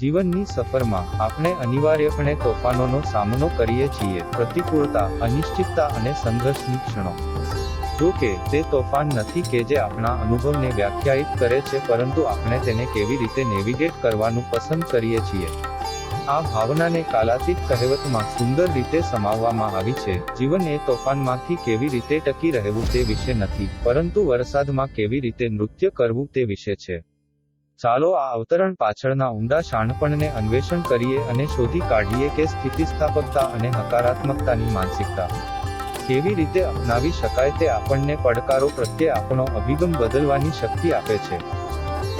જીવનની સફરમાં આપણે અનિવાર્યપણે તોફાનોનો સામનો કરીએ છીએ. પ્રતિકૂળતા, અનિશ્ચિતતા અને સંઘર્ષની ક્ષણો. જો કે, તે તોફાન નથી કે જે આપણા અનુભવને વ્યાખ્યાયિત કરે છે, પરંતુ આપણે તેને કેવી રીતે નેવિગેટ કરવાનું પસંદ કરીએ છીએ. આ ભાવનાને કાલાતીત કહેવતમાં સુંદર રીતે સમાવવામાં આવી છે. જીવન એ તોફાનમાંથી કેવી રીતે ટકી રહેવું તે વિશે નથી, પરંતુ વરસાદમાં કેવી રીતે નૃત્ય કરવું તે વિશે છે. ચાલો આ અવતરણ પાછળના ઊંડા શાણપણને અન્વેષણ કરીએ અને શોધી કાઢીએ કે સ્થિતિસ્થાપકતા અને હકારાત્મકતાની માનસિકતા કેવી રીતે અપનાવી શકાય તે આપણને પડકારો પ્રત્યે આપણો અભિગમ બદલવાની શક્તિ આપે છે.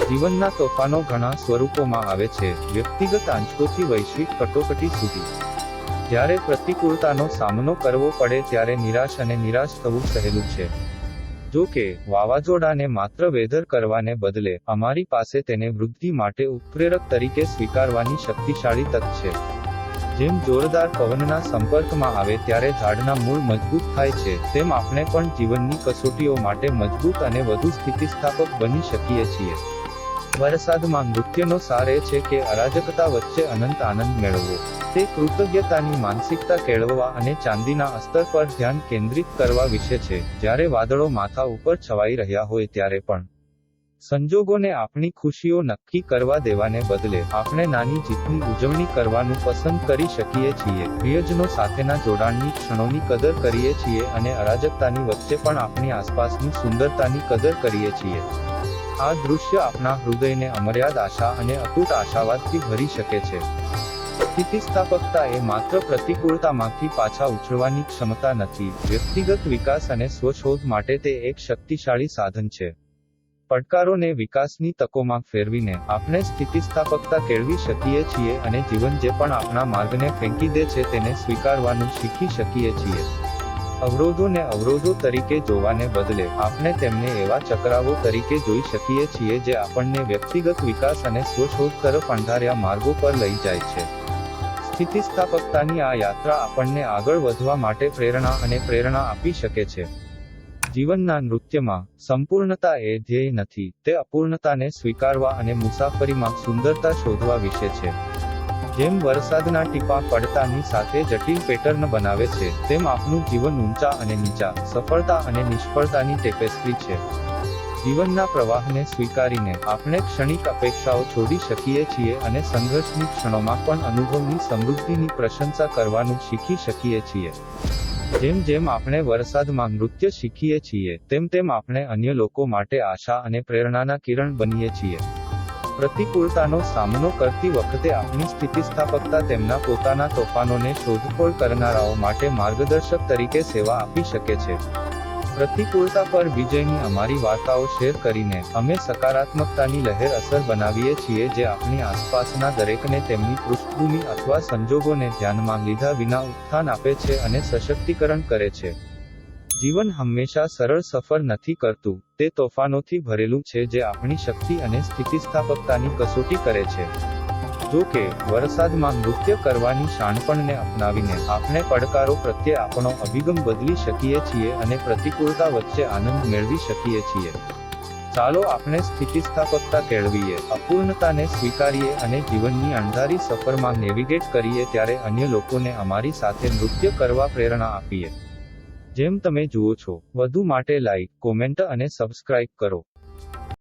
જીવનના તોફાનો ઘણા સ્વરૂપોમાં આવે છે. વ્યક્તિગત આંચકોથી વૈશ્વિક કટોકટી સુધી. જ્યારે પ્રતિકૂળતાનો સામનો કરવો પડે ત્યારે નિરાશ અને નિરાશ થવું સહેલું છે. જો કે, વાવાઝોડાને માત્ર વેધર કરવાને બદલે અમારી પાસે તેને વૃદ્ધિ માટે ઉત્પ્રેરક તરીકે સ્વીકારવાની શક્તિશાળી તક છે. જેમ જોરદાર પવનના સંપર્કમાં આવે ત્યારે ઝાડના મૂળ મજબૂત થાય છે, તેમ આપણે પણ જીવનની કસોટીઓ માટે મજબૂત અને વધુ સ્થિતિસ્થાપક બની શકીએ છીએ. વરસાદમાં નૃત્યનો સાર છે કે અરાજકતા વચ્ચે અનંત આનંદ મેળવવો. તે કૃતજ્ઞતાની માનસિકતા કેળવવા અને ચાંદીના અસ્તર પર ધ્યાન કેન્દ્રિત કરવા વિશે છે. જ્યારે વાદળો માથા ઉપર છવાઈ રહ્યા હોય ત્યારે પણ. સંજોગોને આપણી ખુશીઓ નક્કી કરવા દેવાને બદલે આપણે નાની જીતની ઉજવણી કરવાનું પસંદ કરી શકીએ છીએ. પ્રિયજનો સાથેના જોડાણની ક્ષણોની કદર કરીએ છીએ અને અરાજકતાની વચ્ચે પણ આપણી આસપાસની સુંદરતાની કદર કરીએ છીએ. આ દૃશ્ય આપણા હૃદયને અમર્યાદ આશા અને અતૂટ આશાવાદથી ભરી શકે છે. સ્થિતિસ્થાપકતા એ માત્ર પ્રતિકૂળતામાંથી પાછા ઉછળવાની ક્ષમતા નથી. વ્યક્તિગત વિકાસ અને સ્વશોધ માટે તે એક શક્તિશાળી સાધન છે. પડકારોને વિકાસની તકોમાં ફેરવીને આપણે સ્થિતિસ્થાપકતા કેળવી શકીએ છીએ અને જીવન જે પણ આપણા માર્ગને ફેંકી દે છે તેને સ્વીકારવાનું શીખી શકીએ છીએ. અવરોધોને અવરોધો તરીકે જોવાને બદલે આપણે તેમને એવા ચક્રાવો તરીકે જોઈ શકીએ છીએ જે આપણને વ્યક્તિગત વિકાસ અને સ્વશોધ તરફ અંધાર્યા માર્ગો પર લઈ જાય છે. સ્થિતિસ્થાપકતાની આ યાત્રા આપણને આગળ વધવા માટે પ્રેરણા અને પ્રેરણા આપી શકે છે. જીવનના નૃત્યમાં સંપૂર્ણતા એ ધ્યેય નથી, તે અપૂર્ણતાને સ્વીકારવા અને મુસાફરીમાં સુંદરતા શોધવા વિશે છે. જેમ વરસાદના ટીપા પડતાની સાથે જટિલ પેટર્ન બનાવે છે, તેમ આપનું જીવન ઊંચા અને નીચા, સફળતા અને નિષ્ફળતાની ટેપેસ્ટ્રી છે. જીવનના પ્રવાહને સ્વીકારીને આપણે ક્ષણિક અપેક્ષાઓ છોડી શકીએ છીએ અને સંઘર્ષની ક્ષણોમાં પણ અનુભવની સમૃદ્ધિની પ્રશંસા કરવાનું શીખી શકીએ છીએ. જેમ જેમ આપણે વરસાદમાં નૃત્ય શીખીએ છીએ, તેમ તેમ આપણે અન્ય લોકો માટે આશા અને પ્રેરણાના કિરણ બનીએ છીએ. પ્રતિકૂળતાનો સામનો કરતી વખતે આપણી સ્થિતિસ્થાપકતા તેમના પોતાના તોફાનોને શોધખોળ કરનારાઓ માટે માર્ગદર્શક તરીકે સેવા આપી શકે છે. પ્રતિકૂળતા પર વિજયની અમારી વાર્તાઓ શેર કરીને અમે સકારાત્મકતાની લહેર અસર બનાવીએ છીએ જે આપણી આસપાસના દરેકને તેમની પૃષ્ઠભૂમિ અથવા સંજોગોને ધ્યાનમાં લીધા વિના ઉત્થાન આપે છે અને સશક્તિકરણ કરે છે. જીવન હંમેશા સરળ સફર નથી કરતું, તે તોફાનોથી ભરેલું છે જે આપણી શક્તિ અને સ્થિતિસ્થાપકતાની કસોટી કરે છે. જો કે, વરસાદમાં નૃત્ય કરવાની શાણપણને અપનાવીને આપણે પડકારો પ્રત્યે આપણો અભિગમ બદલી શકીએ છીએ અને પ્રતિકૂળતા વચ્ચે આનંદ મેળવી શકીએ છીએ. ચાલો આપણે સ્થિતિસ્થાપકતા કેળવીએ, અપૂર્ણતાને સ્વીકારીએ અને જીવનની અણધારી સફરમાં નેવિગેટ કરીએ ત્યારે અન્ય લોકોને અમારી સાથે નૃત્ય કરવા પ્રેરણા આપીએ. જેમ તમે જુઓ છો વધુ માટે લાઇક કોમેન્ટ અને સબસ્ક્રાઇબ કરો.